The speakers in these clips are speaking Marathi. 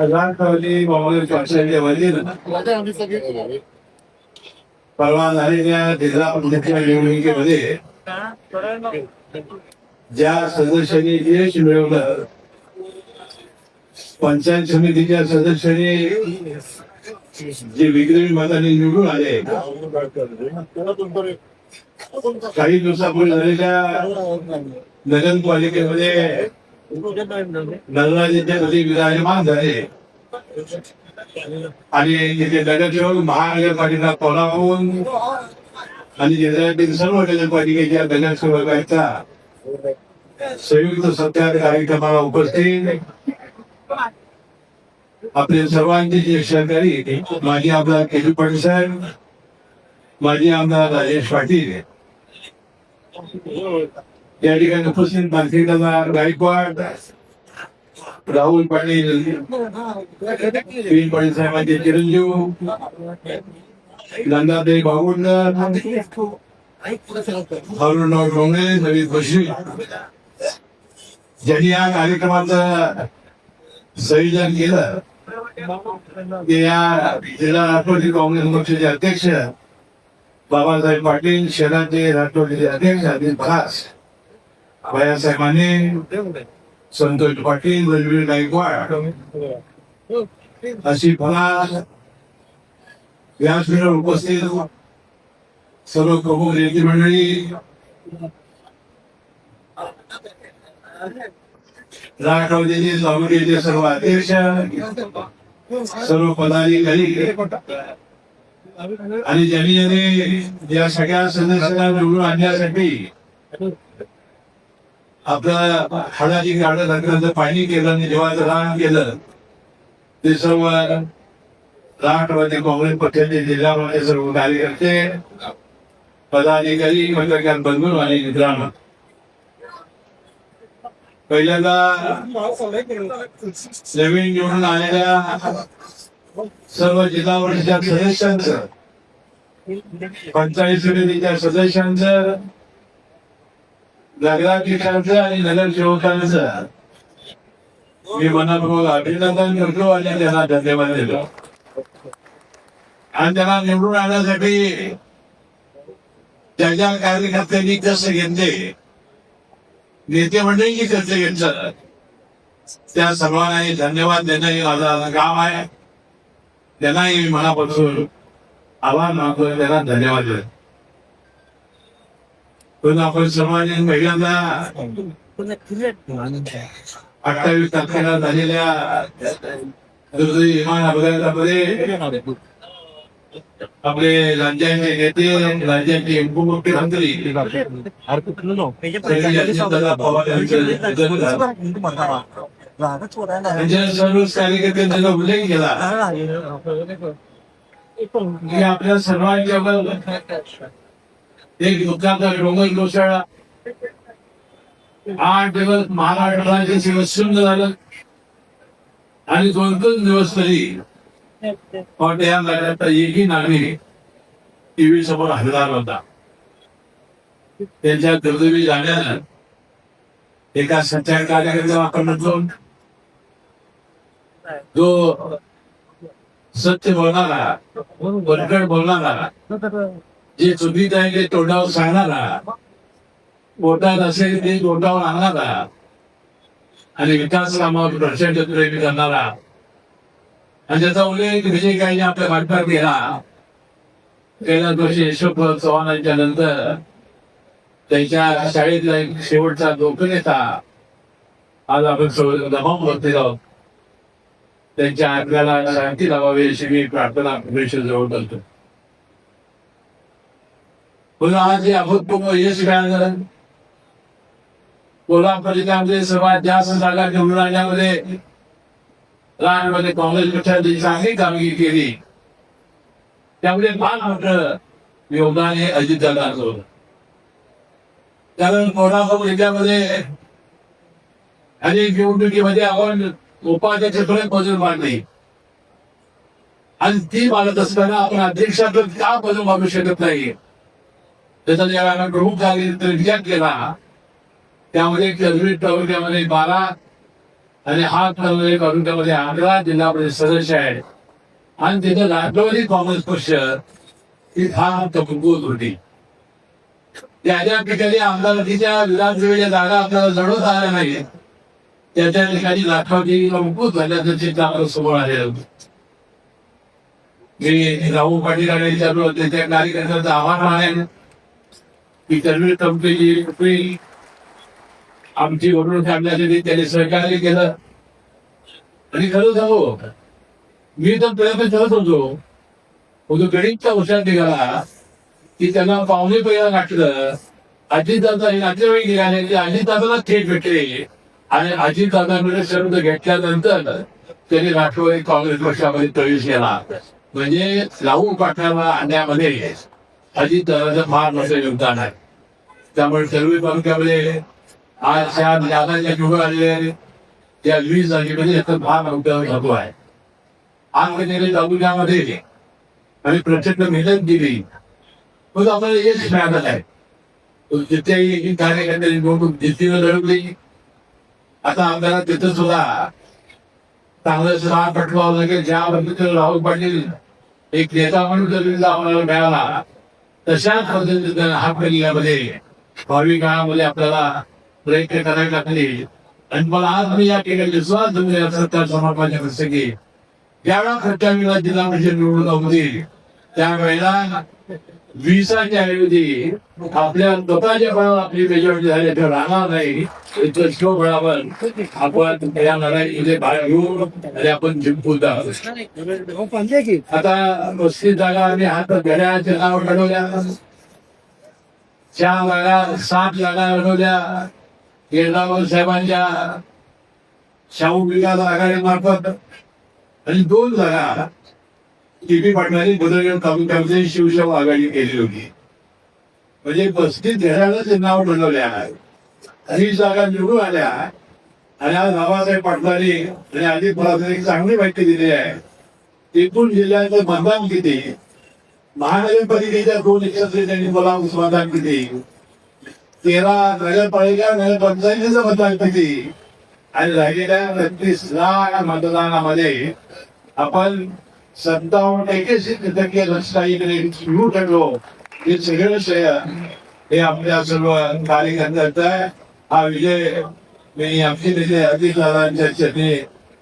राष्ट्रवादी काँग्रेस पक्षाच्या वतीनं परवा झालेल्या जिल्हा पंचायतच्या निवडणुकीमध्ये ज्या सदस्यांनी यश मिळवलं पंचायत समितीच्या सदस्यांनी जे विक्रमी मताने निवडून आले काही दिवसापूर्वी झालेल्या नगरपालिकेमध्ये नगराचे नदी विराजमान झाले आणि तिथे नगरसेवक महानगरपालिका कोल्हापूर आणि जिल्ह्यातील सर्व नगरपालिकेच्या नगरसेवकांचा संयुक्त सत्कार कार्यक्रमाला उपस्थित आपले सर्वांचे जे सहकारी माजी आमदार केशव पाटील साहेब माजी आमदार राजेश पाटील या ठिकाणी उपस्थित मानसिकदादा गायकवाड राहुल पाटील विन पाटील साहेबांचे चिरंजीव नंदादेवी बागुंडकर अरुणराव डोंगरे नवीन बशी ज्यांनी या कार्यक्रमाचं संयोजन केलं ते या जिल्हा राष्ट्रवादी काँग्रेस पक्षाचे अध्यक्ष बाबासाहेब पाटील शहराचे राष्ट्रवादीचे अध्यक्ष अनिल खास भैयासाहेबांनी संतोष पाटील रजवीर गायकवाड अशी फळा व्यासपीठावर उपस्थित सर्व प्रमुख नेते मंडळी. राष्ट्रवादीचे काँग्रेसचे सर्व अध्यक्ष सर्व पदाधिकारी आणि ज्यांनी ज्यांनी या सगळ्या सदस्यांना निवडून आणण्यासाठी आपलं हाडाची गाडं रंगाचं पाणी केलं आणि जेव्हा रान केलं ते सर्व राष्ट्रवादी काँग्रेस पक्षाचे जिल्ह्यामध्ये सर्व कार्यकर्ते पदाधिकारी पत्रकार बंधू आणि मित्रांनो. पहिल्यांदा नवीन निवडून आलेल्या सर्व जिल्हा परिषद सदस्यांचं पंचायत समितीच्या सदस्यांचं नगराध्यक्षांचं आणि नगरसेवकांचं मी मनापूर्वक अभिनंदन करतो आणि त्यांना धन्यवाद देतो. आणि त्यांना निवडून आणण्यासाठी ज्या कार्यकर्त्यांनी कसं घेतले नेते मंडळींनी कसं घेतलं त्या सर्वांनाही धन्यवाद देणं हे माझं काम आहे. त्यांनाही मी मनापासून आभार मानतो त्यांना धन्यवाद देतो पण आपण सर्वांनी पहिल्यांदा अठ्ठावीस तारखेला झालेल्या दुर्दैवी विमान अपघातामध्ये आपले राज्याचे नेते राज्याचे झालं. त्यांच्या सर्व कार्यकर्त्यांचा उल्लेख केला आपल्या सर्वांच्या एक दुःखाचा डोंगर कोसळला आठ दिवस महाराष्ट्राचे दिवस शून्य झालं. आणि दोन दोन दिवस तरी पण या लढ्यात एकही नागरिक टीव्ही समोर हजर होता. त्यांच्या दुर्दैवी जाण्यानं एका सच्चा कार्यकर्त्याला आपण म्हणतो जो सत्य बोलणारा बलकट बोलणारा जे चुकीत आहे ते तोंडावर सांगणारा. बोटात असेल ते तोंडावर आणणारा. आणि विकास कामावर प्रचंड प्रेमी करणारा. आणि त्याचा उल्लेख विजय काहीने आपल्या वाटपात केला. कैलास वर्षी यशवंत चव्हाणांच्या नंतर त्यांच्या शाळेतला एक शेवटचा लोकनेता आज आपण दबाव करते आहोत त्यांच्या आपल्याला शांती लावावी अशी मी प्रार्थना जवळ करतो. पुन्हा आज हे अभूतपूर्व यश मिळालं कोल्हापूर जिल्ह्यामध्ये सर्वात जास्त जागा घेऊन राहण्यामध्ये राहण्यामध्ये काँग्रेस पक्षाने चांगली कामगिरी केली. त्यामुळे फार मोठं योगदान हे अजितदादांचं होतं. कारण कोल्हापूर जिल्ह्यामध्ये अनेक निवडणुकीमध्ये आपण उपाध्यक्षाकडे बाजू मांडली. आणि ती मानत असताना आपण अध्यक्षाकडे का बाजू मागू शकत नाही? त्याचा ज्या आम्ही प्रमुख जागेचा केला त्यामध्ये कलवीट तालुक्यामध्ये बारा आणि हा तालुक्यामध्ये आग्रा जिल्हा परिषद सदस्य आहे आणि तिथं राष्ट्रवादी काँग्रेस पक्ष ही फार कमकुवत होती. त्याच्या ठिकाणी आमदारकीच्या विधानसभेच्या जागा आपल्याला लढवत आल्या नाही त्याच्या ठिकाणी राष्ट्रवादी कमकुवत झाल्याचं चित्र आपल्यासमोर आलेलं होतं. मी राहू पाटील आणि विचारलो त्याच्या कार्यकर्त्यांचं आव्हान आहे की सर्व कंपनी रुपये आमची वरून काढण्यासाठी त्याने सहकार्य केलं. आणि खरं सांगू मी तर प्रयत्न करत. होतो तो गणितचा हुशार निघाला की त्यांना पाहुणे पहिला गाठलं अजितदादा हे नातेवाईक निघाले ते अजितदादाला थेट भेटले. आणि अजितदादांकडे शब्द घेतल्यानंतर त्यांनी राष्ट्रवादी काँग्रेस पक्षामध्ये प्रवेश केला. म्हणजे राहुल पाठवायला आणण्यामध्ये. अजितदादाचं फार मोठं योगदान आहे. त्यामुळे सर्व तालुक्यामध्ये आज त्या जागांच्या निवडून आलेल्या त्या वीस जागेमध्ये याचा फार मोठा झालो आहे. आमच्या म्हणजे तालुक्यामध्ये आणि प्रचंड मेहनत दिली मग आपल्याला यश मिळालं आहे जिथे कार्यकर्त्यांनी निवडणूक जिद्दीनं लढवली. आता आमदार तिथं सुद्धा चांगलं सहा पटवावं लागेल ज्या पद्धतीनं राहुल पाटील एक नेता म्हणून जर आम्हाला मिळाला तशाच पद्धतीने हा किल्ल्यामध्ये भावी काळामध्ये आपल्याला प्रयत्न करावे लागले आणि मला आज मी या ठिकाणी विश्वास दिला सत्ता समाजाच्या प्रसंगी ज्यावेळा खर्चा जिल्हा परिषद निवडणूक होती त्यावेळेला विसाच्या ऐवजी आपल्या स्वतःच्या बळावर आपली मेजॉरिटी झाली तर राहणार नाही. इतर शो बळावर आपण या लढाईमध्ये भाग घेऊ आणि आपण जिंकून आता पस्तीस जागा आम्ही हात घड्याचे नाव ठरवल्या चार जागा सात जागा अडवल्या केंद्रावर साहेबांच्या शाहू विकास आघाडी मार्फत आणि दोन जागा टीपी पाटलांनी बुधगड तालुक्यामध्ये शिवसेना आघाडी केली होती. म्हणजे पस्तीस घड्याळच ते नाव बनवले आहे. ही जागा निवडून आल्या आणि आज बाबासाहेब पाटलांनी आणि अजित पवारांनी चांगली माहिती दिली आहे. एकूण जिल्ह्याचं मतदान किती? महानगरपालिकेच्या दोन एकत्र त्यांनी मला मतदान किती? तेरा नगरपालिका नगरपंचायतीचं मतदान किती? आणि राहिलेल्या नक्कीच लाख मतदानामध्ये आपण सत्तावन्न एक्याऐंशी टक्के लक्षाईकडे सुरू ठरलो हे सगळं श्रेय हे आपल्या सर्व कार्यकर्त्यांचा आहे. हा विजय मी आमचे नेते अजित दादांच्या चरणी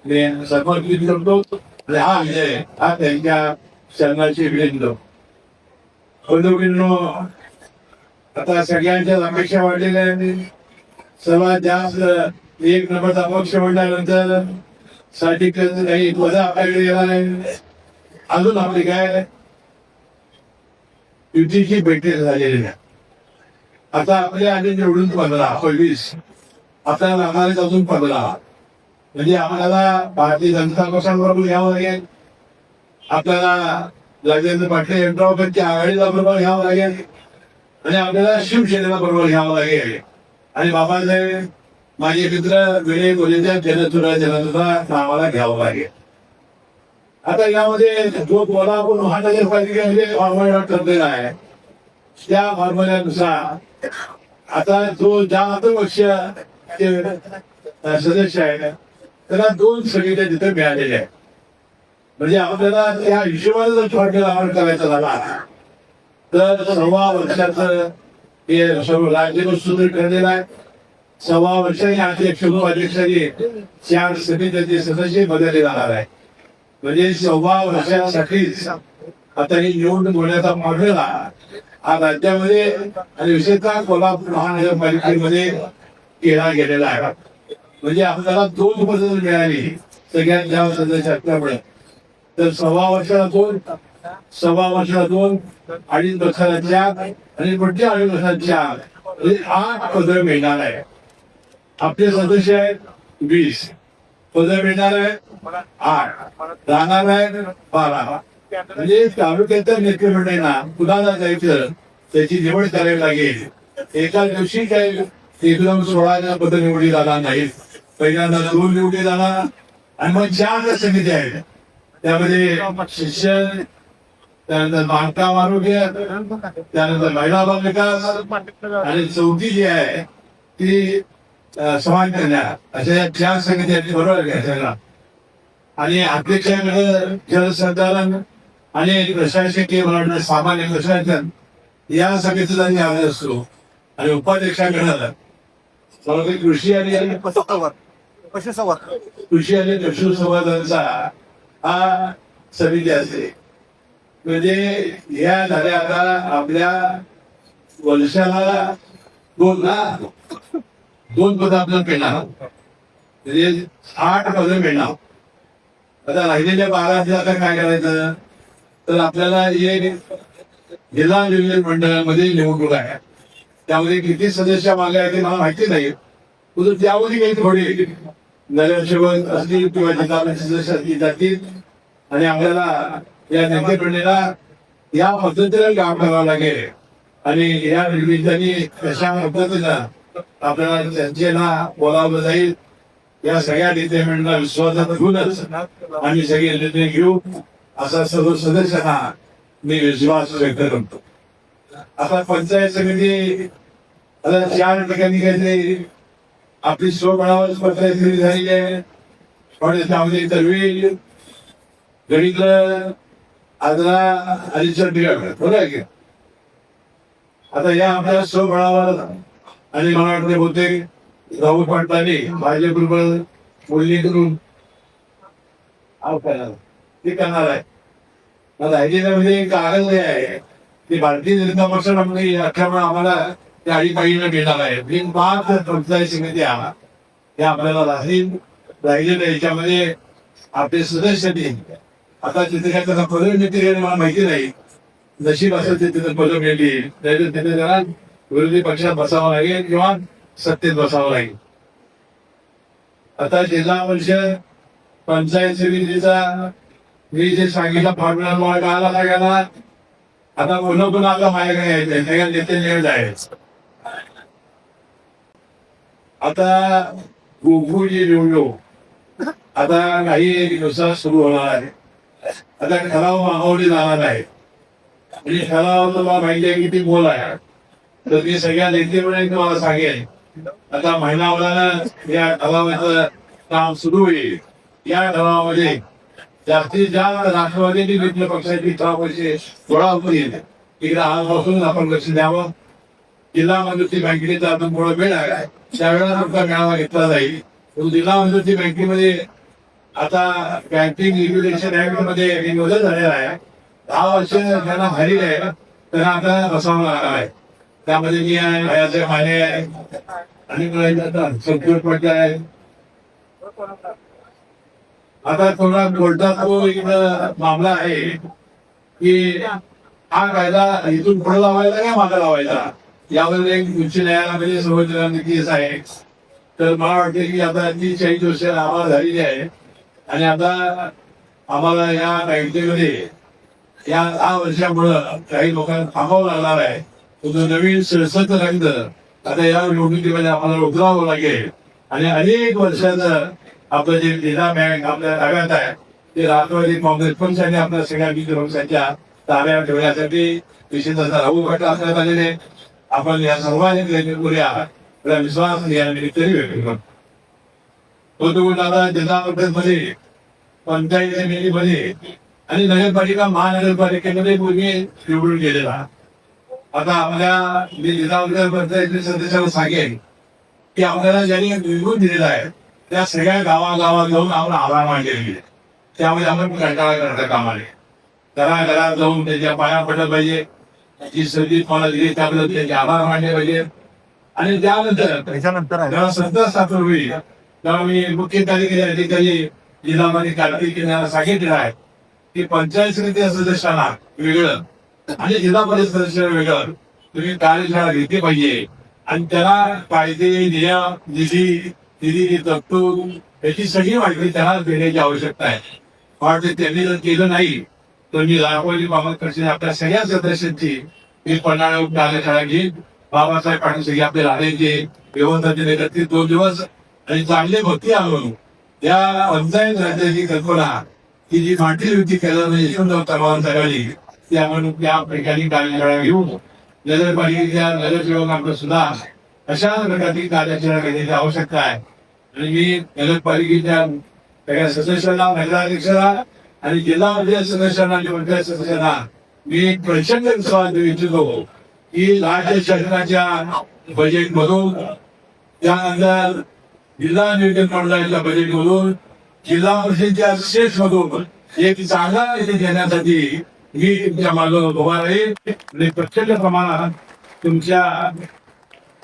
मी समर्पित करतो. आणि हा विजय हा त्यांच्या चरणाची विनंतो बंधुकींनो आता सगळ्यांच्याच अपेक्षा वाढलेल्या आहेत. सर्वात जास्त एक नंबरचा पक्ष म्हटल्यानंतरसाठी काही पद आपल्याकडे येणार आहे अजून आपली काय युतीची बैठक झालेली नाही आता आपल्या आधी निवडून पंधरा पंचवीस. आता लागणारे अजून पंधरा. म्हणजे आम्हाला भारतीय जनता पक्षाबरोबर घ्यावं लागेल. आपल्याला राजेंद्र पाटील यंत्रावरच्या आघाडीला बरोबर घ्यावं लागेल. आणि आपल्याला शिवसेनेला बरोबर घ्यावं लागेल. आणि बाबासाहेब माझे मित्र विनय कोलेच्या जनसुरा जनसुद्धा नावाला घ्यावं लागेल. आता यामध्ये जो कोल्हापूर महानगरपालिकेमध्ये फॉर्म्युला ठरलेला आहे. त्या फॉर्म्युल्यानुसार आता जो ज्या पक्ष सदस्य आहे त्याला दोन सगळीच्या तिथे मिळालेले आहेत. म्हणजे आपल्याला त्या हिशोबाने जर फॉर्म्युला अमल करायचा झाला तर सव्वा वर्षाचं हे सर्व राज्य सुरू ठरलेलं आहे. सव्वा वर्षाने अध्यक्ष अध्यक्षांनी चार समित्याचे सदस्य बदलले जाणार आहे म्हणजे सव्वा वर्षासाठीच आता ही निवडणूक होण्याचा फॉर्म्युला हा. राज्यामध्ये आणि विशेषतः कोल्हापूर महानगरपालिकेमध्ये केला गेलेला आहे. म्हणजे आपल्याला दोन पद मिळाली सगळ्यात जास्त सदस्य असल्यामुळे तर सव्वा वर्षाला दोन सव्वा वर्षाला दोन अडीच वर्षाला चार आणि पुढचे अडीच वर्षाला चार म्हणजे आठ पद मिळणार आहे आपले सदस्य आहेत वीस. पद मिळणार आहे? आठ राहणार आहे बारा. म्हणजे तालुक्याच्या नेतृत्वांना कुणाला जायचं त्याची निवड करावी लागेल. एका दिवशी काही एकदम सोळा पद निवडली जाणार नाहीत पहिल्यांदा दोन निवडली जाणार. आणि मग चार समिती आहेत. त्यामध्ये शिक्षण त्यानंतर बांधकाम आरोग्य त्यानंतर महिला बाल विकास आणि चौथी जी आहे ती समान अशा या चार समिती आहेत बरोबर सगळं. आणि अध्यक्षाकडे जलसंधारण आणि प्रशासकीय म्हणून सामान्य प्रशासन या समितीचा न्याय असतो. आणि उपाध्यक्षाकडे कृषी आणि पशुसंवर्धन. कृषी आणि पशुसंवर्धनचा हा समिती असते. म्हणजे या झाल्या आता आपल्या वर्षाला दोन ना दोन पद आपल्याला मिळणार हो. म्हणजे आठ पद मिळणार हो. आता राहिलेल्या बारा आता काय करायचं? तर आपल्याला एक जिल्हा नियोजन मंडळामध्ये निवडणूक आहे. त्यामध्ये किती सदस्य मागे आहे ते मला माहिती नाही. तुझं त्यामध्ये काही थोडी नगरसेवक असतील किंवा जिल्हा परिषद सदस्य असतील जातील. आणि आपल्याला या नेते या पद्धतीला काम करावं लागेल. आणि या निमित्ताने कशा पद्धतीला आपल्याला त्यांचे ना बोलावलं जाईल. या सगळ्या डिटेमेंटला विश्वासात घेऊनच आम्ही सगळे निर्णय घेऊ. असा सर्व सदस्यांना मी विश्वास व्यक्त करतो. आता पंचायत समिती आता चार ठिकाणी काहीतरी आपली स्वबळावर पंचायत समिती झालेली आहे. पण त्यामध्ये तळवी गणितलं आजरा अलीचर बिघड बरोबर आहे की? आता या आपल्या स्वबळावर आणि मला वाटतं बहुतेक राहुल पाटलांनी भाजपबरोबर बोलणी करून ते करणार आहे. आता ह्याच्यामध्ये म्हणजे एक कागद जे आहे. ते भारतीय जनता पक्ष अठरा आम्हाला त्या अडीपाडीला मिळणार आहे. बिन पाच पंचायत समिती आला. ते आपल्याला राहील. राहिलेल्या याच्यामध्ये आपले सदस्य देईल. आता तिथे काय त्याचा पदवी मिळते मला माहिती नाही. नशीब असेल ते तिथे पदवी मिळली नाही तर तिथे जरा विरोधी पक्षात बसावं लागेल किंवा सत्तेत बसावं लागेल. आता जिल्हा परिषद पंचायत समितीचा मी जे सांगितलं फॉर्म्युला मला कळाला सगळ्यांना आता पुन्हा पुन्हा आपल्या माझ्याकडे यायचं. सगळ्या नेते निवड आहे आता गोकुळची निवडणूक. आता काही दिवसात सुरू होणार आहे. आता ठराव मागवली जाणार आहे म्हणजे ठराव मला माहिती आहे किती बोल आहे. तर मी सगळ्या नेतेपणे तुम्हाला सांगेल आता महिनाभरानं या ठरावाचं काम सुरू होईल. या ठरावामध्ये जास्तीत जास्त राष्ट्रवादी विविध मित्र पक्षाची ठरावाचे गोळा होईल तिकडे आजपासून आपण लक्ष द्यावं. जिल्हा मंजुरी बँकेचा आपण थोडा वेळ आहे. त्यावेळेला तुमचा मेळावा घेतला जाईल. तो जिल्हा मंजुरी बँकेमध्ये आता बँकिंग रेग्युलेशन ऍक्टमध्ये नियोजन झालेला आहे. दहा वर्ष ज्यांना झालेली आहे त्यांना आता बसावं लागणार आहे. त्यामध्ये मी आहे भयाचे माने आहे. आणि संतोष पाटील आहे. आता थोडा कोर्टात तो इकडं मामला आहे की हा कायदा इथून पुढे लावायचा का मागे लावायचा? यावर एक उच्च न्यायालयामध्ये सर्वोच्च केस आहे. तर मला वाटते की आता ती चाळीस वर्ष आम्हाला झालेली आहे. आणि आता आम्हाला या बँकेमध्ये या दहा वर्षामुळं काही लोकांना थांबावं लागणार आहे. नवीन सळसळ रंग आता या निवडणुकीमध्ये आम्हाला उतरावं लागेल आणि अनेक वर्षाचं आपलं जे जिल्हा बँक आपल्या ताब्यात आहे ते राष्ट्रवादी काँग्रेस पक्षाने आपल्या सगळ्या मित्र पक्षाच्या ताब्यात ठेवण्यासाठी विशेष असा राहू गट आपल्यात आलेले आपण या सर्वांनी प्रयत्न करूया विश्वास या निमित्ताने तो तो गट आता जिल्हा मध्ये पंचायत समितीमध्ये आणि नगरपालिका महानगरपालिकेमध्ये पूर्वी निवडून गेलेला आता आपल्या मी जिल्हा पंचायत सदस्याला सांगेन की आपल्याला ज्यांनी निवडून दिलेला आहे त्या सगळ्या गावागावात जाऊन आपण आभार मानले गेले. त्यामुळे आपण कंटाळा करता कामाने. घरा घरात जाऊन त्याच्या पाया पडलं पाहिजे. जी संधी मला दिली त्याबद्दल त्याचे आभार मानले पाहिजे. आणि त्यानंतर त्याच्यानंतर जेव्हा संत स्थापन होईल तेव्हा मी मुख्य कार्यकारी अधिकारी जिल्हामध्ये कार्तिक सांगितलेलं आहे की पंचायत समिती सदस्यांना वेगळं आणि जिल्हा परिषद सदस्य वेगळं. तुम्ही कार्यशाळा घेतली पाहिजे. आणि त्याला कायदे नियम निधी निधी तरतूद याची सगळी माहिती त्याला देण्याची आवश्यकता आहे. वाटते त्यांनी जर केलं नाही तर मी राघोजी बाबा आपल्या सगळ्या सदस्यांची. मी पन्हाळा कार्यशाळा घेईन. बाबासाहेब पाटील सगळे आपले राहण्याचे व्यवस्थाचे नेतृत्व दोन दिवस आणि चांगले भक्ती आलो त्या पंचायत राज्याची कल्पना ही जी मांडली युती केलं म्हणजे यशवंतराव चव्हाण साहेबांनी त्या म्हणून त्या ठिकाणी कार्यशाळा घेऊन नगरपालिकेच्या नगरसेवक आपलं सुद्धा अशा प्रकारची कार्यशाळा घेण्याची आवश्यकता आहे. आणि मी नगरपालिकेच्या सगळ्या सदस्यांना महिला अध्यक्षांना आणि जिल्हा पंचायत सदस्यांना आणि पंचायत सदस्यांना मी एक प्रचंड विश्वास देऊ इच्छितो की राज्य शासनाच्या बजेट मधून त्यानंतर जिल्हा नियोजन मंडळाच्या बजेट मधून जिल्हा परिषदेच्या सेस मधून एक चांगला निधी देण्यासाठी मी तुमच्या मागे उभा राहील. आणि प्रचंड प्रमाणात तुमच्या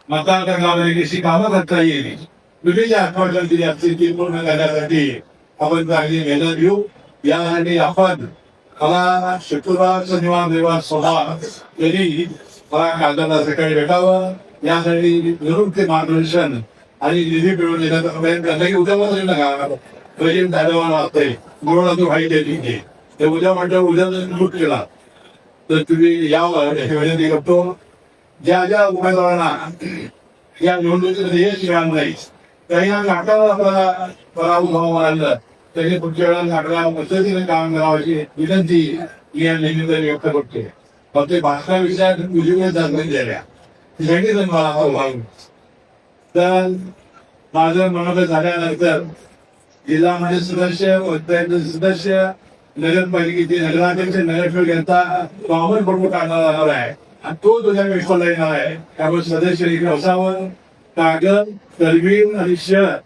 मतदारसंघामध्ये कशी कामं करता येईल. तुम्ही जे आश्वासन दिली असतील ती पूर्ण करण्यासाठी आपण चांगली मेहनत घेऊ. या आणि आपण मला शुक्रवार शनिवार रविवार सोमवार तरी मला कागदाला सकाळी भेटावं. यासाठी जरूर ते मार्गदर्शन आणि निधी मिळवून देण्याचा प्रयत्न करता की उद्या मला नका बजेट झाल्यावर लागतंय. म्हणून तो माहिती ठीक आहे. ते उद्या म्हटलं उद्या जर लूट केला. तर तुम्ही यावर याची करतो ज्या ज्या उमेदवारांना या निवडणुकीमध्ये यश मिळालं नाही काही या नाटकाला आपल्याला पराभव मिळालं तरी पुढच्या वेळा नाटकाला पद्धतीने काम करावाची विनंती मी या नेहमी व्यक्त करते फक्त भाषा विषयात उजवीने जाणून दिल्या सगळेजण मला मागून तर माझं मनोगत झाल्यानंतर जिल्हा म्हणजे सदस्य पंचायत सदस्य नगरपालिकेचे नगराध्यक्ष नगरसेवक यांचा कॉमन प्रमुख आणला जाणार आहे. आणि तो तुझ्या विश्वाला येणार आहे. त्यामुळे सदस्य इकडे असावं कागद तरवीर आणि शहर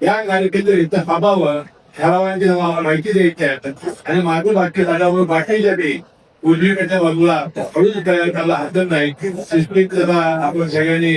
या कार्यक्रमाचं इथं थांबावं ठरावांची माहिती द्यायची आहे. आणि माझं बाकी झाल्यामुळे बाकीच्या बी उजवीकडच्या बाजूला हळूच तयार करायला हरकत नाही. आपण सगळ्यांनी